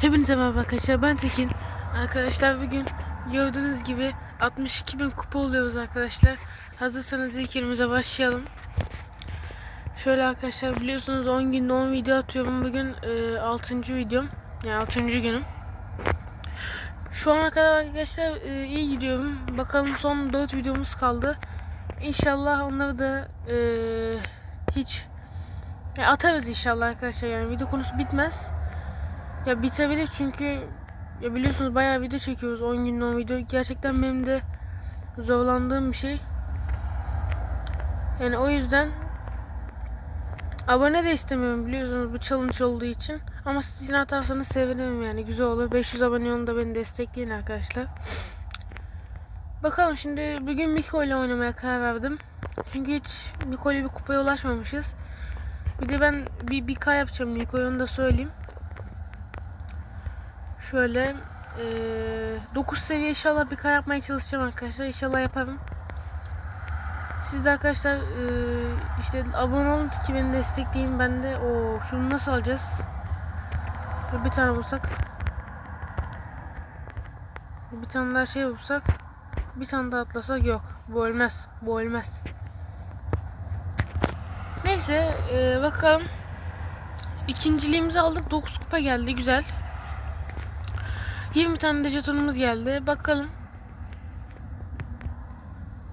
Hepinize merhaba arkadaşlar ben Tekin. Arkadaşlar bugün gördüğünüz gibi 62 bin kupa oluyoruz arkadaşlar. Hazırsanız ilk yerimize başlayalım. Şöyle arkadaşlar biliyorsunuz 10 günde 10 video atıyorum. Bugün e, 6. videom. Yani 6. günüm. Şu ana kadar arkadaşlar e, iyi gidiyorum. Bakalım son 4 videomuz kaldı. İnşallah onları da e, hiç ya atarız inşallah arkadaşlar. Yani video konusu bitmez ya bitebilir çünkü ya biliyorsunuz bayağı video çekiyoruz 10 günde 10 video. Gerçekten benim de zorlandığım bir şey. Yani o yüzden abone de istemiyorum biliyorsunuz bu challenge olduğu için. Ama siz yine atarsanız sevinirim yani güzel olur. 500 abone olun da beni destekleyin arkadaşlar. Bakalım şimdi bugün Miko ile oynamaya karar verdim. Çünkü hiç Miko ile bir kupaya ulaşmamışız. Bir de ben bir, bir K yapacağım Miko'yu onu da söyleyeyim. Şöyle eee 9 seviye inşallah bir K yapmaya çalışacağım arkadaşlar. İnşallah yaparım. Siz de arkadaşlar eee, işte abone olun ki beni destekleyin. Ben de o şunu nasıl alacağız? Bir tane bulsak. Bir tane daha şey bulsak. Bir tane daha atlasak yok. Bu ölmez. Bu ölmez. Neyse eee, bakalım. İkinciliğimizi aldık. 9 kupa geldi. Güzel. 20 tane de jetonumuz geldi. Bakalım.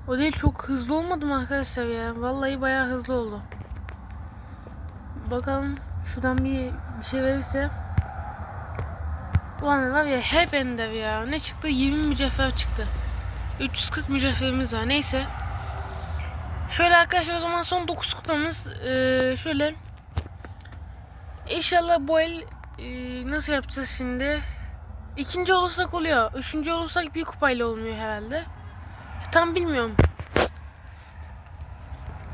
O değil çok hızlı olmadı mı arkadaşlar ya? Vallahi bayağı hızlı oldu. Bakalım şuradan bir, bir şey verirse. Ulan var ya hep ender ya. Ne çıktı? 20 mücevher çıktı. 340 mücevherimiz var. Neyse. Şöyle arkadaşlar o zaman son 9 kupamız. Ee, şöyle. İnşallah bu el ee, nasıl yapacağız şimdi? İkinci olursak oluyor. Üçüncü olursak bir kupayla olmuyor herhalde. Tam bilmiyorum.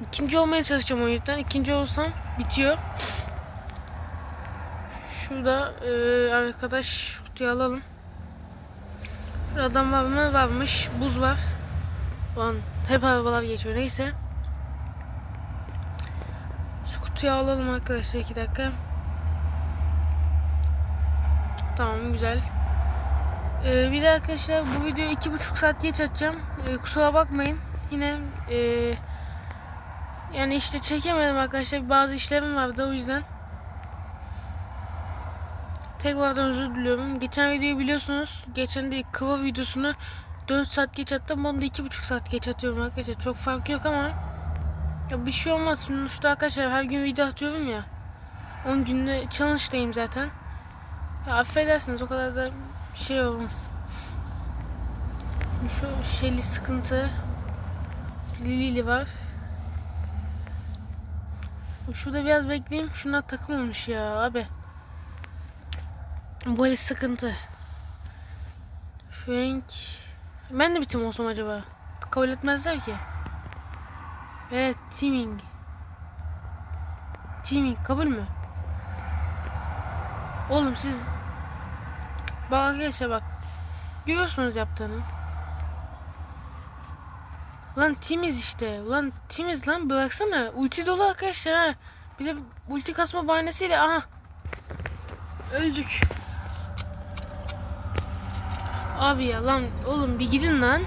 İkinci olmaya çalışacağım o yüzden. İkinci olursam bitiyor. Şurada e, arkadaş kutuyu alalım. Şurada adam var mı? Varmış. Buz var. Lan hep arabalar geçiyor. Neyse. Şu kutuyu alalım arkadaşlar. iki dakika. Tamam güzel. Ee, bir de arkadaşlar bu videoyu iki buçuk saat geç atacağım. Ee, kusura bakmayın. Yine e, yani işte çekemedim arkadaşlar. Bazı işlerim vardı o yüzden. Tekrardan özür diliyorum. Geçen videoyu biliyorsunuz. Geçen de kıva videosunu 4 saat geç attım. Bunu da iki buçuk saat geç atıyorum arkadaşlar. Çok fark yok ama ya bir şey olmaz. Sonuçta arkadaşlar her gün video atıyorum ya. 10 günde challenge'dayım zaten. Ya affedersiniz o kadar da şey olmaz. Şimdi şu şeyli sıkıntı. Lili var. Şurada biraz bekleyeyim. Şuna takım olmuş ya abi. Böyle sıkıntı. Frank. Ben de bitim olsam acaba. Kabul etmezler ki. Evet, teaming. Teaming kabul mü? Oğlum siz Bak arkadaşlar bak. Görüyorsunuz yaptığını. Lan timiz işte. Lan timiz lan bıraksana. Ulti dolu arkadaşlar ha. Bir de ulti kasma bahanesiyle aha. Öldük. Abi ya lan oğlum bir gidin lan.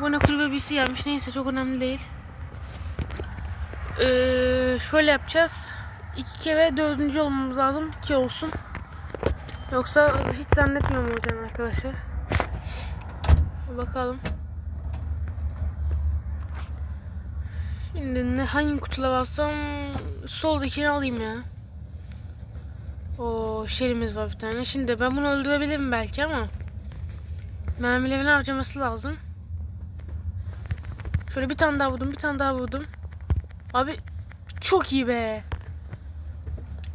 Bu ne kulübe birisi gelmiş. Neyse çok önemli değil. Ee, şöyle yapacağız. İki kere dördüncü olmamız lazım ki olsun. Yoksa hiç zannetmiyorum olacağını arkadaşlar. Bakalım. Şimdi ne, hangi kutuya bassam soldakini alayım ya. O şerimiz var bir tane. Şimdi ben bunu öldürebilirim belki ama mermilerini harcaması lazım. Şöyle bir tane daha vurdum, bir tane daha vurdum. Abi çok iyi be.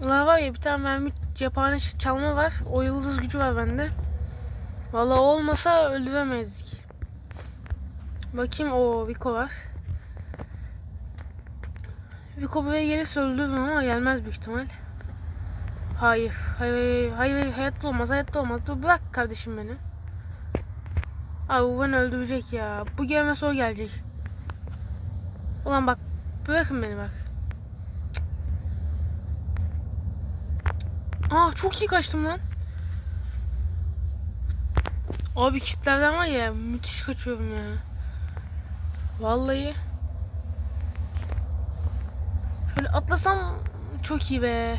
Ulan var ya bir tane mermi cephane çalma var. O yıldız gücü var bende. Vallahi olmasa öldüremezdik. Bakayım o Vico var. Vico buraya gelirse öldürürüm ama gelmez büyük ihtimal. Hayır. Hayır, hayır, hayır, hayatta olmaz, hayatta olmaz. Dur bırak kardeşim beni. Abi bu beni öldürecek ya. Bu gelmezse o gelecek. Ulan bak, bırakın beni bak. Aa çok iyi kaçtım lan. Abi kitlerden var ya müthiş kaçıyorum ya. Vallahi. Şöyle atlasam çok iyi be.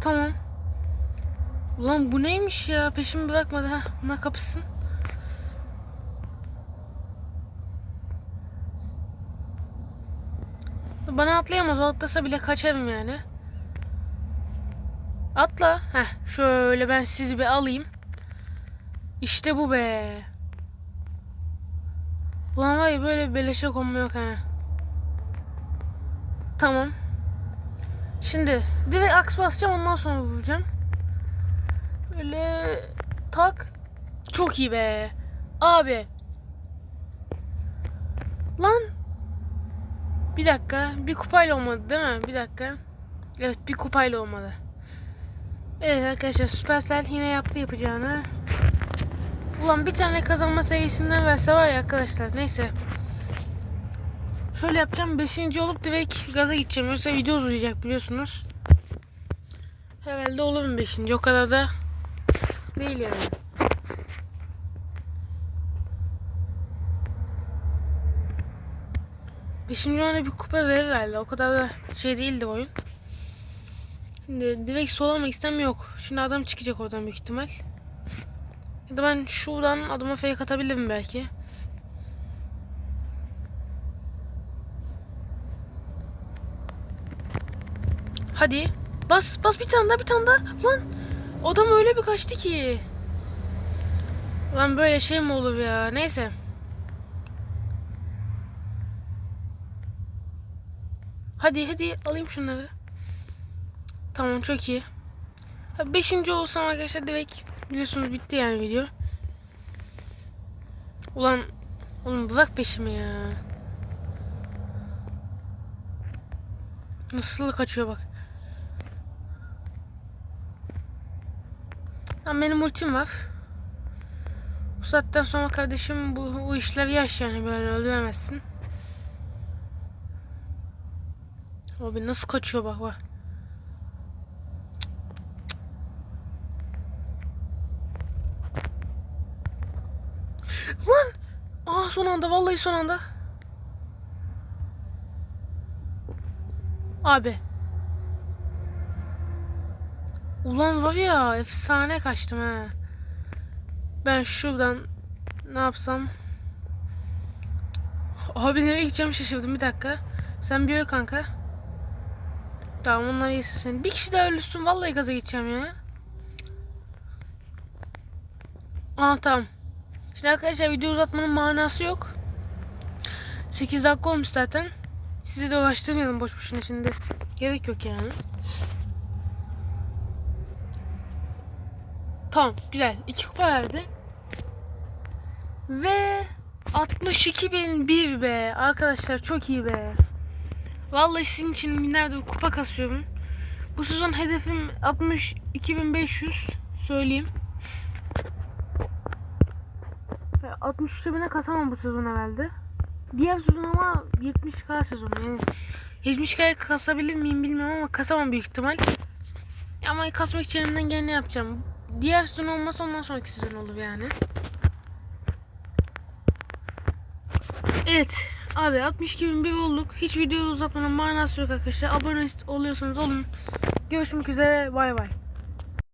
Tamam. Ulan bu neymiş ya? Peşimi bırakmadı ha. Buna kapışsın. Bana atlayamaz. O atlasa bile kaçarım yani. Atla. Heh, şöyle ben sizi bir alayım. İşte bu be. Ulan var ya böyle beleşe konma yok ha. Tamam. Şimdi direkt aks basacağım ondan sonra vuracağım. Böyle tak. Çok iyi be. Abi. Lan. Bir dakika. Bir kupayla olmadı değil mi? Bir dakika. Evet bir kupayla olmadı. Evet arkadaşlar Supercell yine yaptı yapacağını. Ulan bir tane kazanma seviyesinden verse var ya arkadaşlar. Neyse. Şöyle yapacağım. Beşinci olup direkt gaza gideceğim. Yoksa video uzayacak biliyorsunuz. Herhalde olurum beşinci. O kadar da değil yani. Beşinci ona bir kupa verir herhalde. O kadar da şey değildi oyun. Şimdi direkt solamak istem yok. Şimdi adam çıkacak oradan büyük ihtimal. Ya da ben şuradan adama fake atabilirim belki. Hadi. Bas bas bir tane daha bir tane daha. Lan adam öyle bir kaçtı ki. Lan böyle şey mi olur ya? Neyse. Hadi hadi alayım şunları. Tamam çok iyi. Beşinci olsam arkadaşlar direkt biliyorsunuz bitti yani video. Ulan oğlum bırak peşimi ya. Nasıl kaçıyor bak. Lan benim ultim var. Bu saatten sonra kardeşim bu, bu işler yaş yani böyle öldüremezsin. Abi nasıl kaçıyor bak bak. Lan! Aa son anda vallahi son anda. Abi. Ulan var ya efsane kaçtım ha. Ben şuradan ne yapsam? Abi nereye gideceğim şaşırdım bir dakika. Sen bir kanka. Tamam onlar iyisin sen. Bir kişi daha ölürsün vallahi gaza gideceğim ya. Aa tamam. Şimdi arkadaşlar video uzatmanın manası yok. 8 dakika olmuş zaten. Sizi de uğraştırmayalım boş boşuna şimdi. Gerek yok yani. Tamam güzel. İki kupa verdi. Ve 62.001 be. Arkadaşlar çok iyi be. Vallahi sizin için binlerce kupa kasıyorum. Bu sezon hedefim 62.500 söyleyeyim. 63 bine kasamam bu sezon herhalde. Diğer sezon ama 70k sezon yani. 70k kasabilir miyim bilmiyorum ama kasamam büyük ihtimal. Ama kasmak için elimden geleni yapacağım. Diğer sezon olmazsa ondan sonraki sezon olur yani. Evet. Abi 62.001 olduk. Hiç video uzatmanın manası yok arkadaşlar. Abone oluyorsanız olun. Görüşmek üzere. Bay bay.